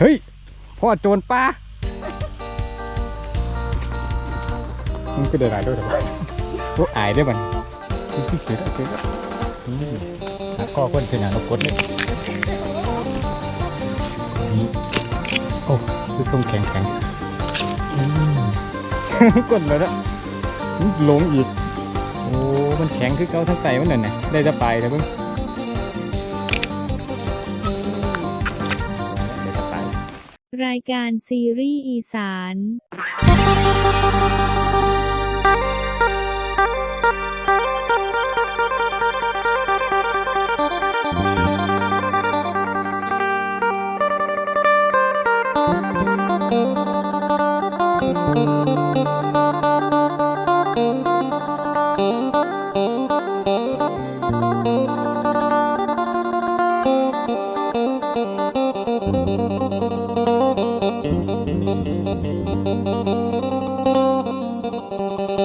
เฮ้ยพ่อโจรป้ามันก็เดินหลายด้วยแต่ว่าพวกอายได้มันขี้เสียแล้วนี่หักข้อคนเป็นหางนกกดเลยโอ้คือคงแข็งแข็งกดแล้วนะหลงอีก โอ้ มันแข็งคือเกาทั้งไตมันนั่นน่ะได้จะไปแต่เพิ่ง รายการซีรีส์อีสาน ส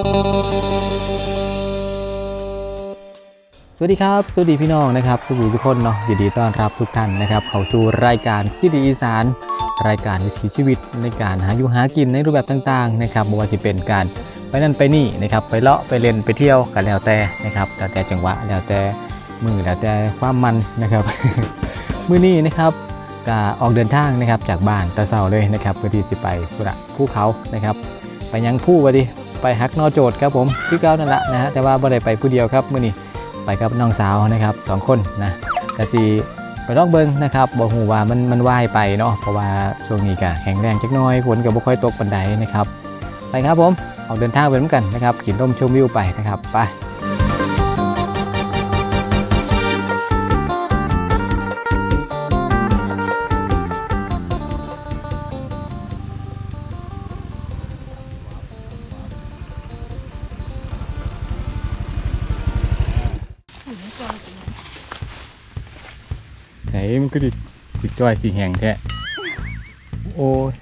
วัสดีครับ สวัสดีพี่น้องนะครับสุขุมทุกคนเนาะยินดีต้อนรับทุกท่านนะครับ เข้าสู่รายการซีดีอีสาน รายการวิถีชีวิตในการหาอยู่หากินในรูปแบบต่างๆนะครับไม่ว่าจะเป็นการไปนั่นไปนี่นะครับไปเลาะไปเล่นไปเที่ยวกันแล้วแต่นะครับแล้วแต่จังหวะแล้วแต่มือแล้วแต่ความมันนะครับ มือนี้นะครับก็ออกเดินทางนะครับจากบ้านตะเสาเลยนะครับเพื่อที่จะไปธุระภูเขานะครับ ไปยังผู้วะดิ ไปฮักนอโจดครับผมคือเก้านั่นแหละนะฮะแต่ว่าบ่ได้ไปผู้เดียวครับมื่อนี้ไปกับน้องสาวนะครับสองคนนะกะจีไปลองเบิงนะครับบอกหูว่ามันมันว่ายไปเนาะเพราะว่าช่วงนี้ก็แข็งแรงจักน้อยฝนก็บ่ค่อยตกปันใดนะครับไปครับผมออกเดินทางไปเหมือนกันนะครับกินร่มชมวิวไปนะครับไป มันก็ดิสิจ้อยสิแหงแท้โอ้ย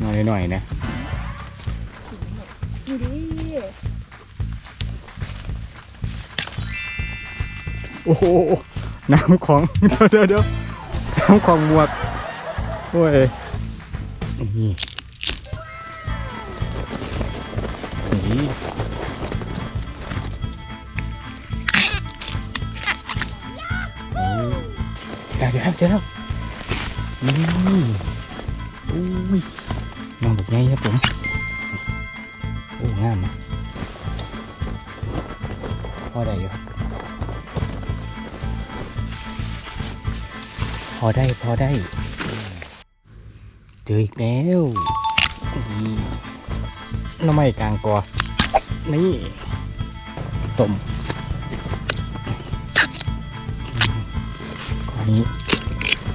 หน่อยหน่อยๆนะอยู่ดิโอ้โหน้ำของเดี๋ยวเดี๋ยวเดี๋ยวน้ำของหมวกโอ้ยนี่นี่ เดี๋ยวเดี๋ยวเดี๋ยวนี่อุ้ยมองแบบไงครับผมโอ้งามนะพอได้อยู่พอได้พอได้ เจออีกแล้วนี่น้ำไม้กลางกอนี่ต้ม นี้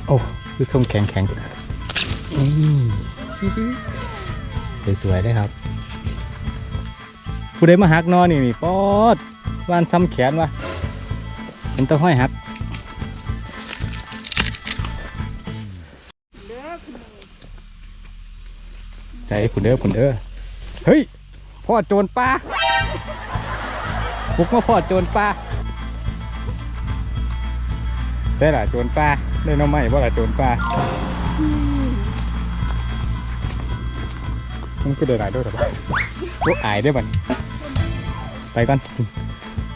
โอ้คือคมแข็งแข็งนี่สวยๆเลยครับ ผู้ใดมาหักนอนนี่นี่ป๊อดวานซ้ำแขนวะเป็นตะห้อยหักเด้อคุณใจคุณเด้อคุณเด้อเฮ้ยพ่อโจรป้าบุกมาพ่อโจรป้า ได้ล่ะโจรป้าได้น้องใหม่ว่าล่ะโจรป้ามันก็เดินหลายด้วยแต่ว่าพวกอายได้บันไปก่อน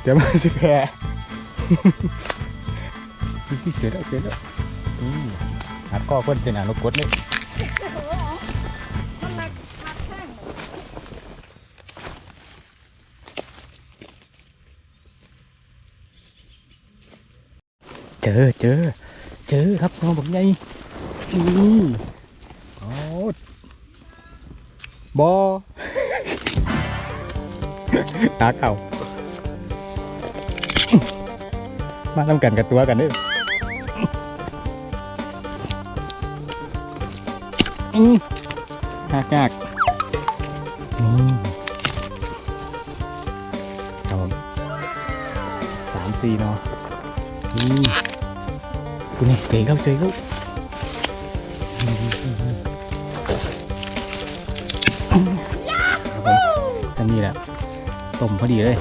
เดี๋ยวมาสิแพ้เสียแล้วเสียแล้วอืมหัดข้อนเป็นหางนกกดเลย เจอเจอ เจอครับน้องบอกไงนี่โอ้บอตาเข่ามาทำกันกับตัวกันเด้ออืมยากยากอืมครับผมสามสี่เนาะนี่ กูนี่เตะเข้าเจอเขาครับทำนี่แหละต้มพอดีเลย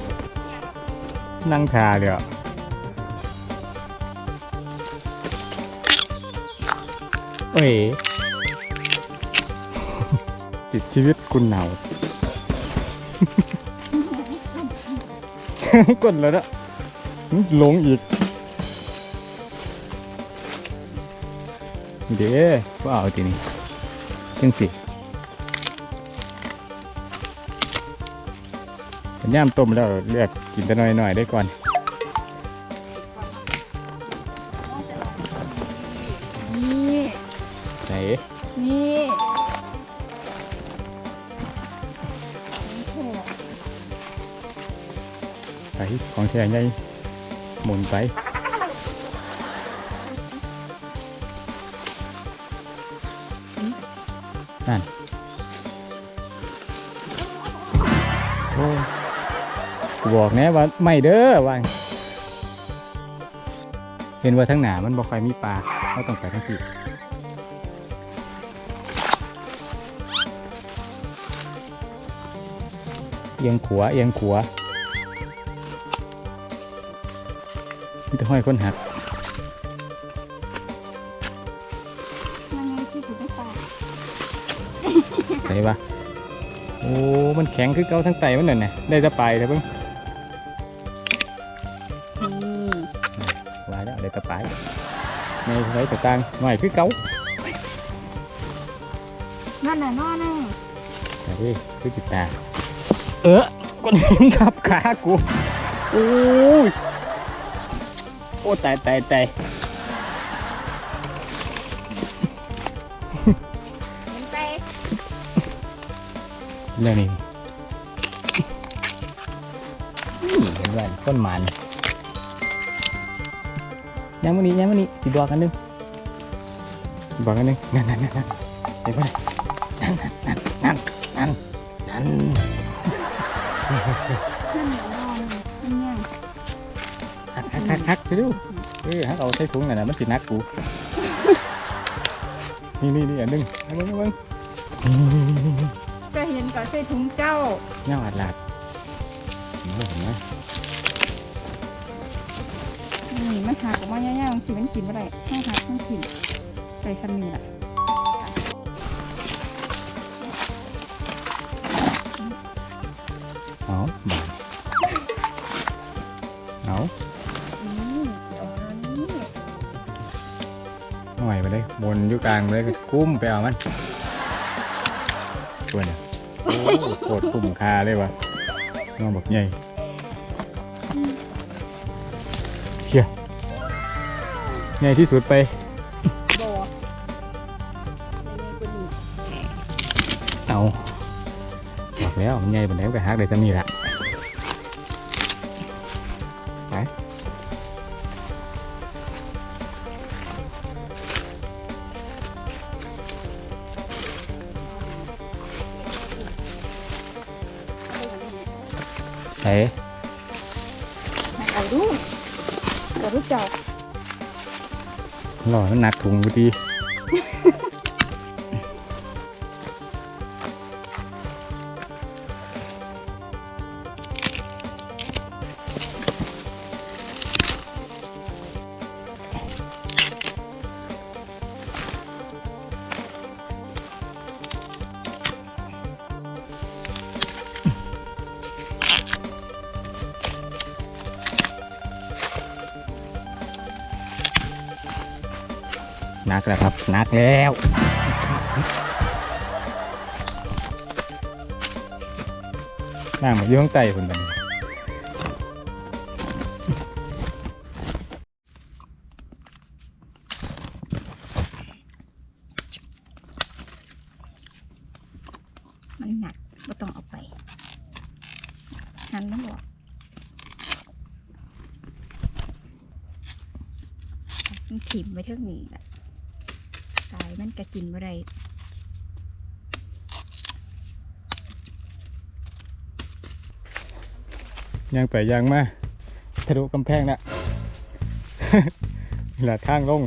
นั่งทาเลยอะเอ้ยติดชีวิตคุณเหนากดแล้วนะหลงอีก เด้ว่าเอาทีนี้จังสิสัญญามต้มแล้วเลือกกินแต่น้อยๆได้ก่อนนี่ไหนนี่โอ้ไปของแท้ใหญ่หมุนไป นั่นโอ้บอกแน่ว่าไม่เด้อว่าเห็นว่าทั้งหนามันบอกไฟมีปลาเขาต้องไปทั้งทีเอียงขวาเอียงขวามีแต่ห้อยคนหัก ใส่ปะโอ้มันแข็งคือเกาทั้งไตมันนั่นน่ะได้จะไปเถอะเพิ่งนี่ไว้แล้วได้จะไปในใส่ตะกลางหน่อยคือเกานั่นน่ะนอนน่ะใส่คือติดตาเออก้อนหินทับขากูโอ้ยโอ้ตายตายตาย เรื่องนี้นี่เห็นว่าต้นมันยังมันนี้ยังมันนี้ติดดอกกันหนึงติดดอกกันหนึงนั่นนั่นนั่นนั่นเห็นปะนั่นนั่นนั่นนั่นนั่นนั่นฮักฮักฮักฮักไปดูเออฮักเอาใส่ถุงหน่ะนะมันติดนักกูนี่นี่นี่อันหนึงเอามึงเอามึงจะเห็ นก่อนใส่ถุงเจ้าเงาอัดลาดเห็นไหมเห็นไหมนี่มันหักออกมาย่างๆสิมันกินบ่ได้ต้องหักต้องกินใส่ชั้นนี้ล่ะเอาบานเอานี่เดี๋ยวนะนี่หน่อยไปเลยบนอยู่กลางเลยก็กุ้มไปเอามันตัวเนี่ย โอ้โคตรคุ้มค่าเลยวะน้องบักใหญ่เฮียใหญ่ที่สุดไปเอาบอกแล้วมันใหญ่บนแล้วก็หักได้จะมีละ เฮ้เอาดูเดี๋ยวรู้จักหล่อมันหนักถุงกูดี นักแล้วครับนักแล้วนั่งมาอยู่ข้างใต้คนนั้น มันกะกินบ่ได้ยังไปยังมาทะลุกำแพงนะ หลาทางลง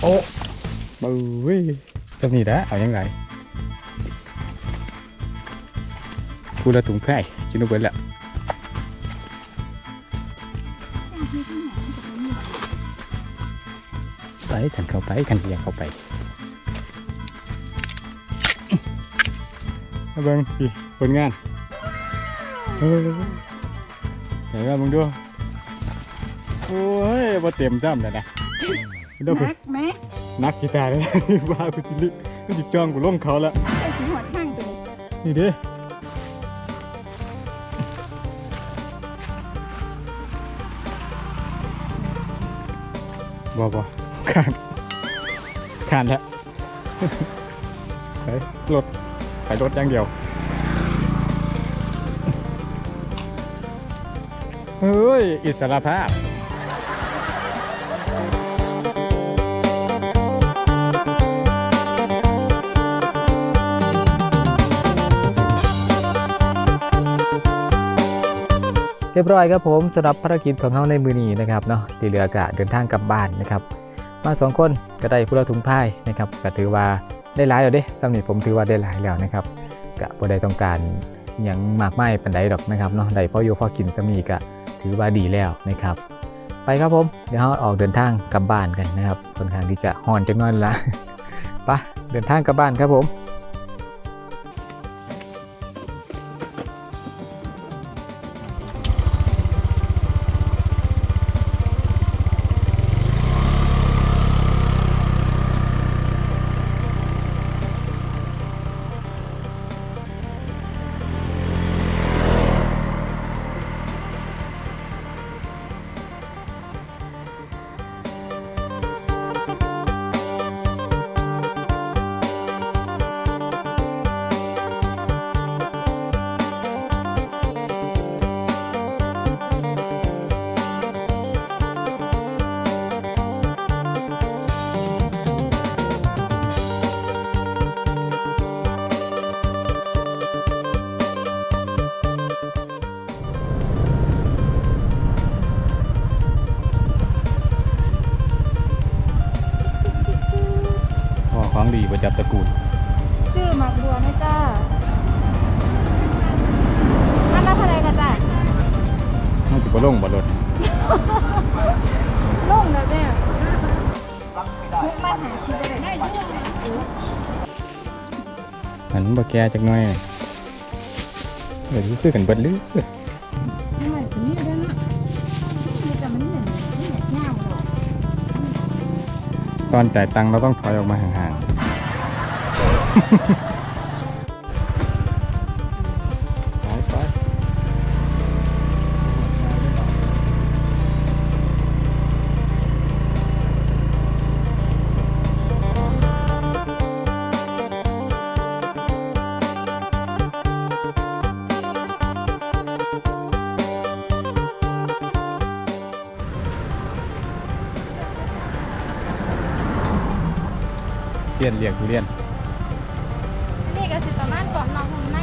โอ้บู้ยสำนีแล้วเอายังไงกูละถุงไผ่ชิโนเบิร์ตละไปฉันเข้าไปกันสิอยากเข้าไปมาเบิ้งพี่ผลงานเห็นว่ามึงดูโอ้ยบ่เต็มจ้ำเลยนะ ดูนักไหมนักกีตาร์เลยบ้ากูจิลึกมันจิจ้องกูลงเขาแล้วไอ้สีหัวข้างตัวนี้นี่เด้บ่บ่ขานขานแล้วไปรถไปรถอย่างเดียวเฮ้ย อิสระภาพ เรียบร้อยครับผมสำหรับภารกิจของเขาในมือนี้นะครับเนาะที่เหลือกะเดินทางกลับบ้านนะครับ มาสองคนก็ได้ผู้ละถุงผ้ายนะครับก็ถือว่าได้หลายแล้วเด้สำหรับผมถือว่าได้หลายแล้วนะครับกะบ่ได้ต้องการหยังมากมายปันใดดอกนะครับเนาะได้พ่ออยู่พอกินสำนีก็ถือว่าดีแล้วนะครับ ไปครับผมเดี๋ยวเราออกเดินทางกลับบ้านกันนะครับค่อนข้างที่จะห่อนจังน้อยละปะเดินทางกลับบ้านครับผม บ่ลงบ่รถลงแล้วเนี่ยมุกมาหาชิ้นได้ได้ช่วงไหนหันบ่แก่จักหน่อยเดี๋ยวซื้อกันเบิดหรือไม่ไหวสินี่ได้เนาะนี่แต่มันเหมือนเหมือนเงาหรอกตอนจ่ายตังค์เราต้องถอยออกมาห่างๆ เรียนเรียงทุเรียน นี่ก็สิประมาณก่อนนอนทำไม่